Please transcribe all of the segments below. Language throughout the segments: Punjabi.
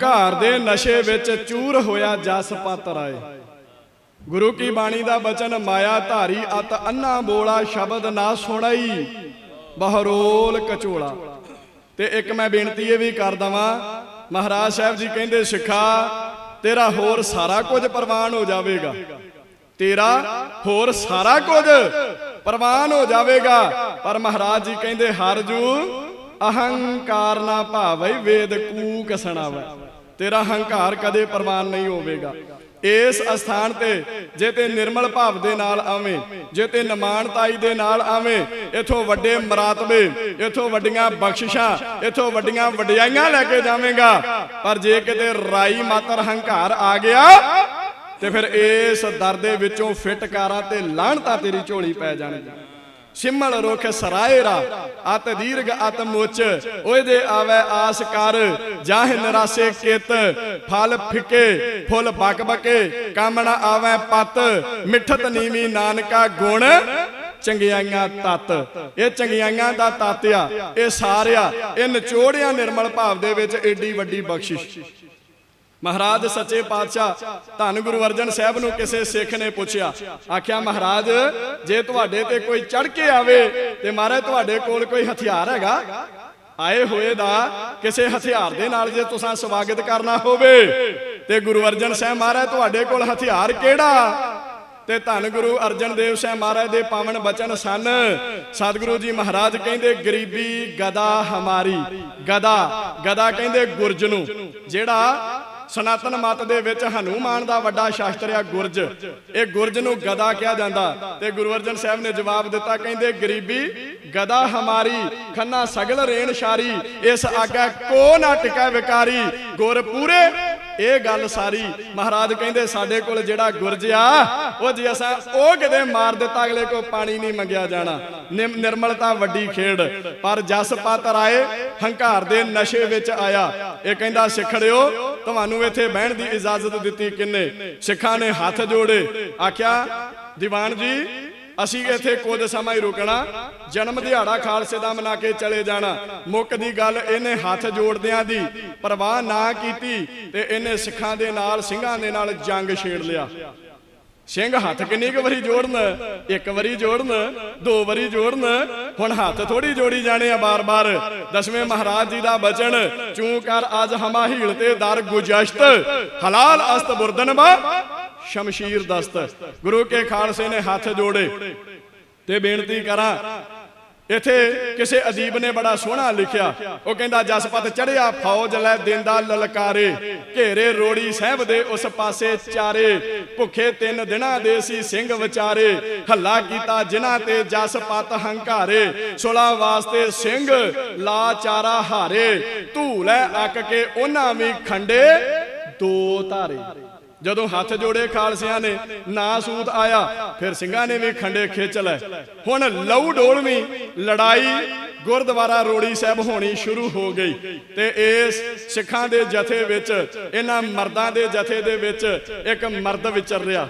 ਘਰ ਦੇ ਨਸ਼ੇ ਵਿੱਚ ਚੂਰ ਹੋਇਆ ਜਸ ਪਤ ਰਾਏ ਗੁਰੂ ਕੀ ਬਾਣੀ ਦਾ ਬਚਨ, ਮਾਇਆ ਧਾਰੀ ਅਤ ਅੰਨਾ ਬੋਲਾ ਸ਼ਬਦ ਨਾ ਸੁਣਾਈ, ਬਹਰੋਲ ਕਚੋਲਾ। ਤੇ ਇੱਕ ਮੈਂ ਬੇਨਤੀ ਇਹ ਵੀ ਕਰ ਦਵਾਂ, ਮਹਾਰਾਜ ਸਾਹਿਬ ਜੀ ਕਹਿੰਦੇ, ਸਿੱਖਾ, ਤੇਰਾ ਹੋਰ ਸਾਰਾ ਕੁਝ ਪ੍ਰਵਾਨ ਹੋ ਜਾਵੇਗਾ। ਤੇਰਾ ਹੋਰ ਸਾਰਾ ਕੁਝ ਪ੍ਰਵਾਨ ਹੋ ਜਾਵੇਗਾ। ਪਰ ਮਹਾਰਾਜ ਜੀ ਕਹਿੰਦੇ, ਹਰ ਜੂ ਅਹੰਕਾਰ ਨਾ ਭਾਵੈ, ਵੇਦ ਕੂਕ ਸੁਣਾਵੈ। ਤੇਰਾ ਹੰਕਾਰ ਕਦੇ ਪ੍ਰਵਾਨ ਨਹੀਂ ਹੋਵੇਗਾ। ਇਸ ਅਸਥਾਨ ਤੇ ਜੇ ਤੇ ਨਿਰਮਲ ਭਾਵ ਦੇ ਨਾਲ ਆਵੇਂ, ਜੇ ਤੇ ਨਿਮਾਣਤਾਈ ਦੇ ਨਾਲ ਆਵੇਂ, ਇਥੋਂ ਵੱਡੇ ਮਰਾਤਬੇ ਇਥੋਂ ਵੱਡੀਆਂ ਬਖਸ਼ਿਸ਼ਾਂ, ਇਥੋਂ ਵੱਡੀਆਂ ਵਡਿਆਈਆਂ ਲੈ ਕੇ ਜਾਵੇਂਗਾ। ਪਰ ਜੇ ਕਿਤੇ ਰਾਈ ਮਾਤਰ ਹੰਕਾਰ ਆ ਗਿਆ, ਤੇ ਫਿਰ ਇਸ ਦਰ ਦੇ ਵਿੱਚੋਂ ਫਿਟਕਾਰਾਂ ਤੇ ਲਾਹਣਤਾ ਤੇਰੀ ਝੋਲੀ ਪੈ ਜਾਣਗੀ ਸਿਮਲ ਰੁਖ ਸਰਾਇਰਾ ਅਤ ਦੀਰਘ ਅਤ ਮੁੱਚ ਓਏ ਦੇ ਆਵੇ ਆਸ ਕਰ, ਜਾਹ ਨਰਾਸੇ ਕਿਤ, ਫਲ ਫਿੱਕੇ, ਫੁੱਲ ਬਕ ਬਕੇ, ਕਾਮਣਾ ਆਵੇ ਪਤ, ਮਿੱਠਤ ਨੀਵੀ ਨਾਨਕਾ ਗੁਣ, ਚੰਗਿਆਈਆਂ ਤਤ। ਇਹ ਚੰਗਿਆਈਆਂ ਦਾ ਤਤ ਆ, ਇਹ ਸਾਰਿਆ ਇਹ ਨਿਚੋੜਿਆ ਨਿਰਮਲ ਭਾਵ ਦੇ ਵਿੱਚ ਏਡੀ ਵੱਡੀ ਬਖਸ਼ਿਸ਼। ਮਹਾਰਾਜ ਸੱਚੇ ਪਾਤਸ਼ਾਹ, ਧੰਨ ਗੁਰੂ ਅਰਜਨ ਸਾਹਿਬ ਨੂੰ ਕਿਸੇ ਸਿੱਖ ਨੇ ਪੁੱਛਿਆ। ਆਖਿਆ, ਮਹਾਰਾਜ, ਜੇ ਤੁਹਾਡੇ ਤੇ ਕੋਈ ਚੜ ਕੇ ਆਵੇ, ਤੇ ਮਹਾਰਾਜ ਤੁਹਾਡੇ ਕੋਲ ਕੋਈ ਹਥਿਆਰ ਹੈਗਾ? ਆਏ ਹੋਏ ਦਾ ਕਿਸੇ ਹਥਿਆਰ ਦੇ ਨਾਲ ਜੇ ਤੁਸੀਂ ਸਵਾਗਤ ਕਰਨਾ ਹੋਵੇ, ਤੇ ਗੁਰੂ ਅਰਜਨ ਸਾਹਿਬ ਮਹਾਰਾਜ, ਤੁਹਾਡੇ ਕੋਲ ਹਥਿਆਰ ਕਿਹੜਾ? ਤੇ ਧੰਨ ਗੁਰੂ ਅਰਜਨ ਦੇਵ ਸਾਹਿਬ ਮਹਾਰਾਜ ਦੇ ਪਾਵਨ ਬਚਨ ਸਨ। ਸਤਿਗੁਰੂ ਜੀ ਮਹਾਰਾਜ ਕਹਿੰਦੇ, ਗਰੀਬੀ ਗਦਾ ਹਮਾਰੀ, ਗਦਾ ਗਦਾ ਕਹਿੰਦੇ ਗੁਰਜ ਨੂੰ ਜਿਹੜਾ ਸਨਾਤਨ ਮਤ ਦੇ ਵਿੱਚ ਹਨੂਮਾਨ ਦਾ ਵੱਡਾ ਸ਼ਾਸਤਰ ਆ ਗੁਰਜ। ਇਹ ਗੁਰਜ ਨੂੰ ਗਦਾ ਕਿਹਾ ਜਾਂਦਾ। ਤੇ ਗੁਰੂ ਅਰਜਨ ਸਾਹਿਬ ਨੇ ਜਵਾਬ ਦਿੱਤਾ, ਕਹਿੰਦੇ, ਗਰੀਬੀ, ਗਦਾ ਹਮਾਰੀ, ਖੰਨਾ ਸਗਲ ਰੇਣ ਸ਼ਾਰੀ ਇਸ ਆਗਾ ਕੋ ਨਾ ਟਿਕੈ ਵਿਕਾਰੀ, ਗੁਰ ਪੂਰੇ, ਇਹ ਗੱਲ ਸਾਰੀ। ਮਹਾਰਾਜ ਕਹਿੰਦੇ, ਸਾਡੇ ਕੋਲ ਜਿਹੜਾ ਗੁਰਜ ਆ, ਉਹ ਜੇ ਅਸਾਂ ਉਹ ਕਿਤੇ ਮਾਰ ਦਿੱਤਾ, ਅਗਲੇ ਕੋ ਪਾਣੀ ਨਹੀਂ ਮੰਗਿਆ ਜਾਣਾ। ਨਿਮ- ਨਿਰਮਲਤਾ ਵੱਡੀ ਖੇਡ। ਪਰ ਜਸ ਪਤ ਰਾਏ ਹੰਕਾਰ ਦੇ ਨਸ਼ੇ ਵਿੱਚ ਆਇਆ। ਇਹ ਕਹਿੰਦਾ ਸਿੱਖੜਿਓ ਤੁਹਾਨੂੰ ਇੱਥੇ ਬਹਿਣ ਦੀ ਇਜਾਜ਼ਤ ਦਿੱਤੀ ਕਿੰਨੇ? ਸਿੱਖਾਂ ਨੇ ਹੱਥ ਜੋੜੇ। ਆਖਿਆ, ਦੀਵਾਨ ਜੀ, ਅਸੀਂ ਇੱਥੇ ਕੁਝ ਸਮਾਂ ਹੀ ਰੁਕਣਾ। ਜਨਮ ਦਿਹਾੜਾ ਖਾਲਸੇ ਦਾ ਮਨਾ ਕੇ ਚਲੇ ਜਾਣਾ। ਮੁੱਕ ਦੀ ਗੱਲ ਇਹਨੇ ਹੱਥ ਜੋੜਦਿਆਂ ਦੀ ਪਰਵਾਹ ਨਾ ਕੀਤੀ ਤੇ ਇਹਨੇ ਸਿੱਖਾਂ ਦੇ ਨਾਲ, ਸਿੰਘਾਂ ਦੇ ਨਾਲ ਜੰਗ ਛੇੜ ਲਿਆ। ਸਿੰਘ ਹੱਥ ਕਿੰਨੀ ਕੁ ਵਾਰੀ ਜੋੜਨ? ਇੱਕ ਵਾਰੀ ਜੋੜਨ, ਦੋ ਵਾਰੀ ਜੋੜਨ। ਹੁਣ ਹੱਥ ਥੋੜੀ ਜੋੜੀ ਜਾਣੇ ਆ ਬਾਰ-ਬਾਰ। ਦਸਵੇਂ ਮਹਾਰਾਜ ਜੀ ਦਾ ਬਚਨ, ਚੂ ਕਰ ਅੱਜ ਹਮਾ ਹੀਲ ਤੇ ਦਰ ਗੁਜਸ਼ਤ। ਹਲਾਲ ਅਸਤ ਬੁਰਦਨ ਬਾ ਸ਼ਮਸ਼ੀਰ ਦਸਤ। ਗੁਰੂ ਕੇ ਖਾਲਸੇ ਨੇ ਹੱਥ ਜੋੜੇ। ਤੇ ਬੇਨਤੀ ਕਰਾਂ ਇਥੇ ਕਿਸੇ ਅਦੀਬ ਨੇ ਬੜਾ ਸੋਹਣਾ ਲਿਖਿਆ। ਉਹ ਕਹਿੰਦਾ, ਜਸਪਤ ਚੜਿਆ, ਫੌਜ ਲੈ ਦਿੰਦਾ ਲਲਕਾਰੇ। ਘੇਰੇ ਰੋੜੀ ਸਾਹਿਬ ਦੇ ਉਸ ਪਾਸੇ ਚਾਰੇ। ਭੁੱਖੇ ਤਿੰਨ ਦਿਨਾਂ ਦੇ ਸੀ ਸਿੰਘ ਵਿਚਾਰੇ। ਹੱਲਾ ਕੀਤਾ ਜਿਨ੍ਹਾਂ ਤੇ ਜਸਪਤ ਹੰਕਾਰੇ। ਸੁਲਾ ਵਾਸਤੇ ਸਿੰਘ ਲਾ ਚਾਰਾ ਹਾਰੇ। ਧੂਲੇ ਅੱਕ ਕੇ ਉਹਨਾਂ ਵੀ ਖੰਡੇ ਦੋ ਧਾਰੇ। ਜਦੋਂ ਹੱਥ ਜੋੜੇ ਖਾਲਸਿਆਂ ਨੇ ਨਾ ਸੂਤ ਆਇਆ, ਫਿਰ ਸਿੰਘਾਂ ਨੇ ਵੀ ਖੰਡੇ ਖਿੱਚ ਲੈ ਹੁਣ ਲਹੂ ਡੋਲਵੀਂ, ਲੜਾਈ ਗੁਰਦੁਆਰਾ ਰੋੜੀ ਸਾਹਿਬ ਹੋਣੀ ਸ਼ੁਰੂ ਹੋ ਗਈ ਤੇ ਇਸ ਸਿੱਖਾਂ ਦੇ ਜਥੇ ਵਿੱਚ, ਇਹਨਾਂ ਮਰਦਾਂ ਦੇ ਜਥੇ ਦੇ ਵਿੱਚ ਇੱਕ ਮਰਦ ਵਿਚਰ ਰਿਹਾ।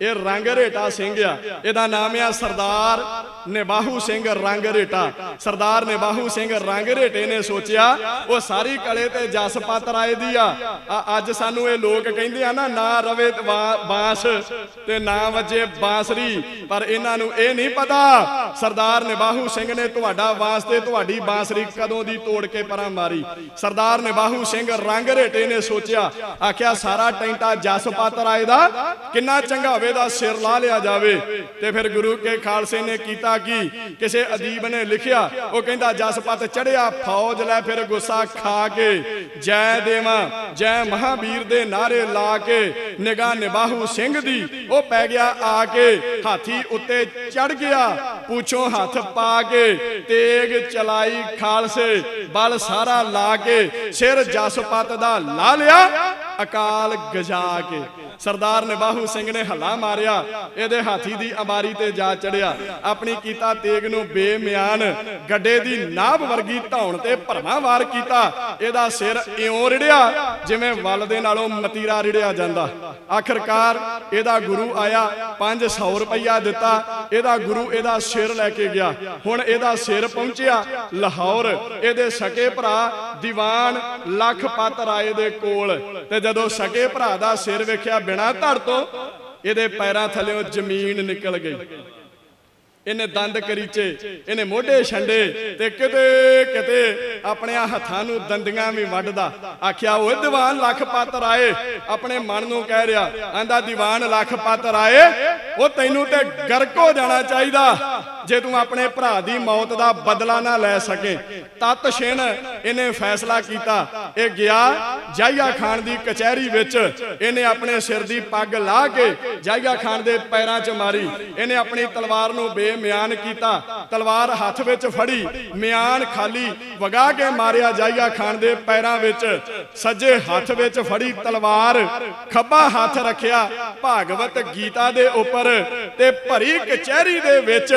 ਇਹ ਰੰਗ ਰੇਟਾ ਸਿੰਘ ਆ। ਇਹਦਾ ਨਾਮ ਆ ਸਰਦਾਰ ਨਿਬਾਹੂ ਸਿੰਘ ਰੰਗ ਰੇਟਾ। ਸਰਦਾਰ ਨਿਬਾਹੂ ਸਿੰਘ ਰੰਗ ਰੇਟੇ ਨੇ ਸੋਚਿਆ, ਉਹ ਸਾਰੀ ਕਲੇ ਤੇ ਜਸਪਤ ਰਾਏ ਦੀ ਆ। ਅੱਜ ਸਾਨੂੰ ਇਹ ਲੋਕ ਕਹਿੰਦੇ ਆ ਨਾ ਨਾ ਰਵੇ ਤੇ ਬਾਂਸ ਤੇ ਨਾ ਵਜੇ ਬਾਂਸਰੀ। ਪਰ ਇਹਨਾਂ ਨੂੰ ਇਹ ਨਹੀਂ ਪਤਾ, ਸਰਦਾਰ ਨਿਬਾਹੂ ਸਿੰਘ ਨੇ ਤੁਹਾਡਾ ਬਾਂਸ ਤੇ ਤੁਹਾਡੀ ਬਾਂਸਰੀ ਕਦੋਂ ਦੀ ਤੋੜ ਕੇ ਪਰਾਂ ਮਾਰੀ? ਸਰਦਾਰ ਨਿਬਾਹੂ ਸਿੰਘ ਰੰਗ ਰੇਟੇ ਨੇ ਸੋਚਿਆ, ਆਖਿਆ, ਸਾਰਾ ਟੈਂਟਾ ਜਸਪਤ ਰਾਏ ਦਾ ਕਿੰਨਾ ਚੰਗਾ ਹੋਵੇ ਦਾ ਸਿਰ ਲਾ ਲਿਆ ਜਾਵੇ? ਤੇ ਫਿਰ ਗੁਰੂ ਕੇ ਖਾਲਸੇ ਨੇ ਕੀਤਾ ਕੀ? ਕਿਸੇ ਅਦੀਬ ਨੇ ਲਿਖਿਆ, ਉਹ ਕਹਿੰਦਾ ਜਸਪਤ ਚੜਿਆ, ਫੌਜ ਲੈ ਫਿਰ ਗੁੱਸਾ ਖਾ ਕੇ, ਜੈ ਦੇਵਾਂ, ਜੈ ਮਹਾਵੀਰ ਦੇ ਨਾਰੇ ਲਾ ਕੇ, ਨਿਗਾਹ ਨਿਬਾਹੂ ਸਿੰਘ ਦੀ, ਉਹ ਪੈ ਗਿਆ ਆ ਕੇ, ਹਾਥੀ ਉੱਤੇ ਚੜ ਗਿਆ, ਪੁੱਛੋ ਹੱਥ ਪਾ ਕੇ, ਤੇਗ ਚਲਾਈ ਖਾਲਸੇ ਬਲ ਸਾਰਾ ਲਾ ਕੇ ਸਿਰ ਜਸਪਤ ਦਾ ਲਾ ਲਿਆ ਅਕਾਲ ਗਜਾ ਕੇ। ਸਰਦਾਰ ਨਿਬਾਹੂ ਸਿੰਘ ਨੇ ਹੱਲਾ ਮਾਰਿਆ, ਇਹਦੇ ਹਾਥੀ ਦੀ ਅੰਬਾਰੀ ਤੇ ਜਾ ਚੜਿਆ। ਆਪਣੀ ਕੀਤਾ ਤੇਗ ਨੂੰ ਬੇਮਿਆਨ, ਗੱਡੇ ਦੀ ਨਾਭ ਵਰਗੀ ਧੌਣ ਤੇ ਭਰਮਾ ਵਾਰ ਕੀਤਾ। ਇਹਦਾ ਸਿਰ ਇਉਂ ਰਿੜਿਆ, ਜਿਵੇਂ ਵੱਲ ਦੇ ਨਾਲੋਂ ਮਤੀਰਾ ਰਿੜਿਆ ਜਾਂਦਾ। ਆਖਰਕਾਰ ਇਹਦਾ ਗੁਰੂ ਆਇਆ 500 ਰੁਪਈਆ ਦਿੱਤਾ। ਇਹਦਾ ਗੁਰੂ ਇਹਦਾ ਸਿਰ ਲੈ ਕੇ ਗਿਆ। ਹੁਣ ਇਹਦਾ ਸਿਰ ਪਹੁੰਚਿਆ ਲਾਹੌਰ। ਇਹਦੇ ਸਕੇ ਭਰਾ ਦੀਵਾਨ ਲਖਪਤ ਰਾਏ ਦੇ ਕੋਲ। ਤੇ ਜਦੋਂ ਸਕੇ ਭਰਾ ਦਾ ਸਿਰ ਵੇਖਿਆ ਬਿਨਾ ਧੜ ਤੋਂ ਇਹਦੇ ਪੈਰਾਂ ਥੱਲੇੋਂ ਜ਼ਮੀਨ ਨਿਕਲ ਗਈ। ਇਹਨੇ ਦੰਦ ਕਰੀਚੇ, ਇਹਨੇ ਮੋਢੇ ਛੰਡੇ ਤੇ ਕਿਤੇ ਕਿਤੇ ਆਪਣਿਆਂ ਹੱਥਾਂ ਨੂੰ ਦੰਦੀਆਂ ਵੀ ਵੱਢਦਾ। ਆਖਿਆ, ਓਏ ਦੀਵਾਨ ਲਖਪਤ ਰਾਏ ਆਪਣੇ ਮਨ ਨੂੰ ਕਹਿ ਰਿਹਾ, ਆਂਦਾ, ਦੀਵਾਨ ਲੱਖ ਲਖਪਤ ਆਏ, ਉਹ ਤੈਨੂੰ ਤੇ ਗਰਕ ਹੋ ਜਾਣਾ ਚਾਹੀਦਾ, ਜੇ ਤੂੰ ਆਪਣੇ ਭਰਾ ਦੀ ਮੌਤ ਦਾ ਬਦਲਾ ਨਾ ਲੈ ਸਕੇ। ਤਤ ਛਿਣ ਇਹਨੇ ਫੈਸਲਾ ਕੀਤਾ, ਇਹ ਗਿਆ ਜਾਇਆ ਖਾਨ ਦੀ ਕਚਹਿਰੀ ਵਿੱਚ ਇਹਨੇ ਆਪਣੇ ਸਿਰ ਦੀ ਪੱਗ ਲਾ ਕੇ ਜਾਈਆ ਖਾਨ ਦੇ ਪੈਰਾਂ 'ਚ ਮਾਰੀ। ਇਹਨੇ ਆਪਣੀ ਤਲਵਾਰ ਨੂੰ ਬੇਮਿਆਨ ਕੀਤਾ। ਤਲਵਾਰ ਹੱਥ ਵਿੱਚ ਫੜੀ, ਮਿਆਨ ਖਾਲੀ ਵਗਾ ਕੇ ਮਾਰਿਆ ਜਾਈਆ ਖਾਨ ਦੇ ਪੈਰਾਂ ਵਿੱਚ। ਸੱਜੇ ਹੱਥ ਵਿੱਚ ਫੜੀ ਤਲਵਾਰ, ਖੱਬਾ ਹੱਥ ਰੱਖਿਆ ਭਾਗਵਤ ਗੀਤਾ ਦੇ ਉੱਪਰ ਤੇ ਭਰੀ ਕਚਹਿਰੀ ਦੇ ਵਿੱਚ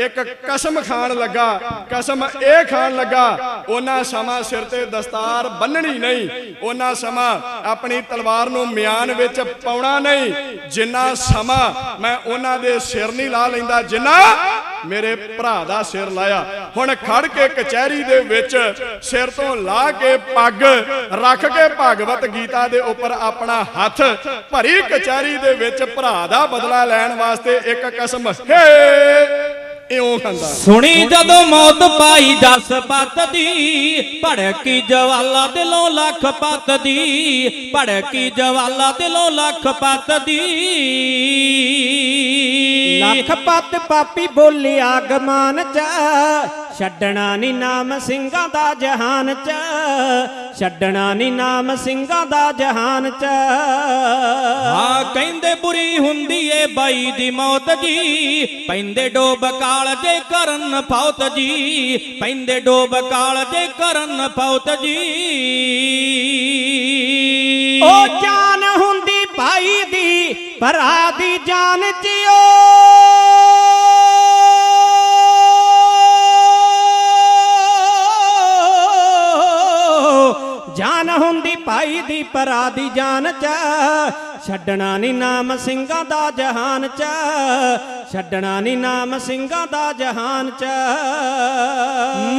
ਇੱਕ ਕਸਮ ਖਾਣ ਲੱਗਾ। ਕਸਮ ਇਹ ਖਾਣ ਲੱਗਾ, ਉਹਨਾਂ ਸਮਾਂ ਸਿਰ ਤੇ ਦਸਤਾਰ ਬੰਨਣੀ ਨਹੀਂ ਉਹਨਾਂ ਸਮਾਂ ਆਪਣੀ ਤਲਵਾਰ ਨੂੰ ਮਿਆਨ ਵਿੱਚ ਪਾਉਣਾ ਨਹੀਂ। ਜਿੰਨਾ ਸਮਾਂ ਮੈਂ ਉਹਨਾਂ ਦੇ ਸਿਰ ਨਹੀਂ ਲਾ ਲੈਂਦਾ, ਜਿੰਨਾ ਮੇਰੇ ਭਰਾ ਦਾ ਸਿਰ ਲਾਇਆ। ਹੁਣ ਖੜ ਕੇ ਕਚਹਿਰੀ ਦੇ ਵਿੱਚ ਸਿਰ ਤੋਂ ਲਾ ਕੇ ਪੱਗ, ਰੱਖ ਕੇ ਭਾਗਵਤ ਗੀਤਾ ਦੇ ਉੱਪਰ ਆਪਣਾ ਹੱਥ ਭਰੀ ਕਚਹਿਰੀ ਦੇ ਵਿੱਚ ਭਰਾ ਦਾ ਬਦਲਾ ਲੈਣ ਵਾਸਤੇ ਇੱਕ ਕਸਮ। ਹੈ ਇਉਂ ਖਾਂਦਾ। ਸੁਣੀ ਜਦੋਂ ਮੌਤ ਪਾਈ ਦਸ ਪਤ ਦੀ, ਭੜਕੀ ਜਵਾਲਾ ਦਿਲੋਂ ਲੱਖ ਪਤ ਦੀ, ਭੜਕੀ ਜਵਾਲਾ ਦਿਲੋਂ ਲੱਖ ਪਤ ਦੀ। ਲੱਖ ਪੱਤ ਪਾਪੀ ਬੋਲਿਆ ਗਮਾਨ ਚ। ਛੱਡਣਾ ਨੀ ਨਾਮ ਸਿੰਘਾਂ ਦਾ ਜਹਾਨ ਚ। ਛੱਡਣਾ ਨੀ ਨਾਮ ਸਿੰਘਾਂ ਦਾ ਜਹਾਨ ਚ। ਹਾਂ ਕਹਿੰਦੇ ਬੁਰੀ ਹੁੰਦੀ ਏ ਬਾਈ ਦੀ ਮੌਤ ਜੀ। ਪੈਂਦੇ ਡੋਬ ਕਾਲ ਜੇ ਕਰਨ ਫੌਤ ਜੀ। ਪੈਂਦੇ ਡੋਬ ਕਾਲ ਜੇ ਕਰਨ ਫੌਤ ਜੀ। ਉਹ ਜਾਨ ਹੁੰਦੀ ਭਾਈ ਦੀ ਭਰਾ ਦੀ ਜਾਨ ਜਿਓ ਜਾਨ ਹੁੰਦੀ ਪਾਈ ਦੀ ਭਰਾ ਦੀ ਜਾਨ ਚ। ਛੱਡਣਾ ਨੀ ਨਾਮ ਸਿੰਘਾਂ ਦਾ ਜਹਾਨ ਚ। ਛੱਡਣਾ ਨੀ ਨਾਮ ਸਿੰਘਾਂ ਦਾ ਜਹਾਨ ਚ।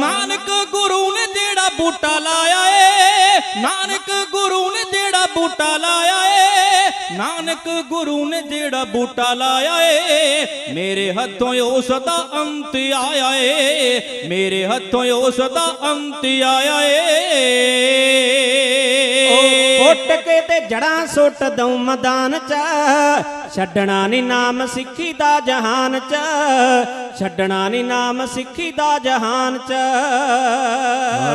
ਨਾਨਕ ਗੁਰੂ ਨੇ ਜਿਹੜਾ ਬੂਟਾ ਲਾਇਆ ਏ, ਨਾਨਕ ਗੁਰੂ ਨੇ ਜਿਹੜਾ ਬੂਟਾ ਲਾਇਆ ਏ। ਨਾਨਕ ਗੁਰੂ ਨੇ ਜਿਹੜਾ ਬੂਟਾ ਲਾਇਆ ਏ, ਮੇਰੇ ਹੱਥੋਂ ਉਸ ਦਾ ਅੰਤ ਆਇਆ ਏ। ਮੇਰੇ ਹੱਥੋਂ ਉਸ ਦਾ ਅੰਤ ਆਇਆ ਏ। ਫੁੱਟ ਜੜਾਂ ਸੁੱਟ ਦਉ ਮੈਦਾਨ ਚ। ਛੱਡਣਾ ਨੀ ਨਾਮ ਸਿੱਖੀ ਦਾ ਜਹਾਨ ਚ। ਛੱਡਣਾ ਨੀ ਨਾਮ ਸਿੱਖੀ ਦਾ ਜਹਾਨ ਚ।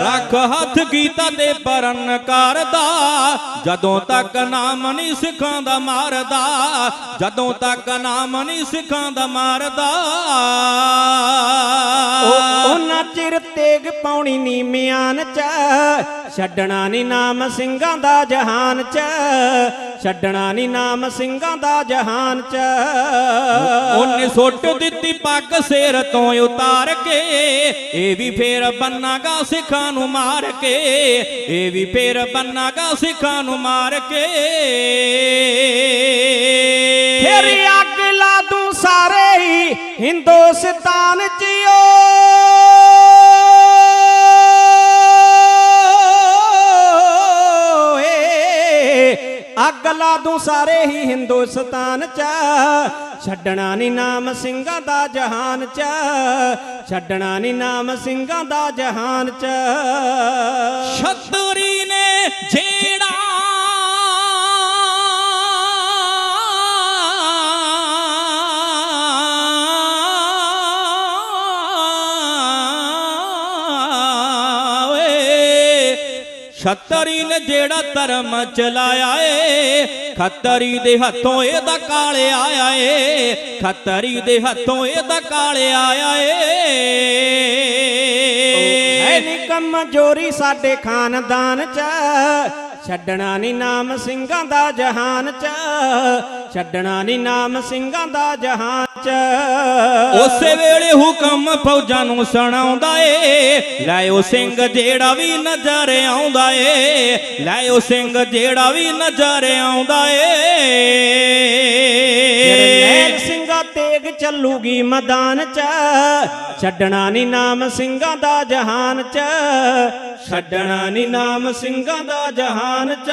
ਰੱਖ ਹੱਥ ਗੀਤਾ ਤੇ ਪਰਨ ਕਰਦਾ। ਜਦੋਂ ਤੱਕ ਨਾਮ ਨਹੀਂ ਸਿੱਖਾਂ ਦਾ ਮਾਰਦਾ। ਜਦੋਂ ਤੱਕ ਨਾਮ ਨਹੀਂ ਸਿੱਖਾਂ ਦਾ ਮਾਰਦਾ। ਉਹ ਉਹਨਾਂ ਚਿਰ ਤੇਗ ਪਾਉਣੀ ਨੀ ਮਿਆਨ ਚ। ਛੱਡਣਾ ਨੀ ਨਾਮ ਸਿੰਘਾਂ ਦਾ ਜਹਾਨ ਚ। ਛੱਡਣਾ ਨੀ ਨਾਮ ਸਿੰਘਾਂ ਦਾ ਜਹਾਨ ਚ। ਉਹਨੇ ਸੁੱਟ ਦਿੱਤੀ ਪੱਗ ਸਿਰ ਤੋਂ ਉਤਾਰ ਕੇ, ਇਹ ਵੀ ਫੇਰ ਬੰਨਾਗਾ ਸਿੱਖਾਂ ਨੂੰ ਮਾਰ ਕੇ, ਇਹ ਵੀ ਫੇਰ ਬੰਨਾਗਾ ਸਿੱਖਾਂ ਨੂੰ ਮਾਰ ਕੇ। ਅੱਗ ਲਾ ਦੂੰ ਸਾਰੇ ਹੀ ਹਿੰਦੁਸਤਾਨ ਚ। ਛੱਡਣਾ ਨੀ ਨਾਮ ਸਿੰਘਾਂ ਦਾ ਜਹਾਨ ਚ। ਛੱਡਣਾ ਨੀ ਨਾਮ ਸਿੰਘਾਂ ਦਾ ਜਹਾਨ ਚ। ਛਤਰੀ ਨੇ ਜਿਹੜਾ ਛਤਰੀ ਨੇ ਜਿਹੜਾ ਧਰਮ ਚਲਾਇਆ ਏ, ਖੱਤਰੀ ਦੇ ਹੱਥੋਂ ਇਹਦਾ ਕਾਲੇ ਆਇਆ ਏ, ਖੱਤਰੀ ਦੇ ਹੱਥੋਂ ਇਹਦਾ ਕਾਲੇ ਆਇਆ ਏ। ਹੈ ਨੀ ਕਮਜ਼ੋਰੀ ਸਾਡੇ ਖਾਨਦਾਨ ਚ ਛੱਡਣਾ ਨੀ ਨਾਮ ਸਿੰਘਾਂ ਦਾ ਜਹਾਨ ਚ, ਛੱਡਣਾ ਨੀ ਨਾਮ ਸਿੰਘਾਂ ਦਾ ਜਹਾਨ ਚ। ਉਸੇ ਵੇਲੇ ਹੁਕਮ ਫੌਜਾਂ ਨੂੰ ਸੁਣਾਉਂਦਾ ਏ ਲੈ ਉਹ ਸਿੰਘ ਜਿਹੜਾ ਵੀ ਨਜ਼ਰ ਆਉਂਦਾ ਏ ਲੈ ਉਹ ਸਿੰਘ ਜਿਹੜਾ ਵੀ ਨਜ਼ਰ ਆਉਂਦਾ ਏ। ਚੱਲੂਗੀ ਮੈਦਾਨ 'ਚ। ਛੱਡਣਾ ਨਹੀਂ ਨਾਮ ਸਿੰਘਾਂ ਦਾ ਜਹਾਨ 'ਚ। ਛੱਡਣਾ ਨਹੀਂ ਨਾਮ ਸਿੰਘਾਂ ਦਾ ਜਹਾਨ 'ਚ।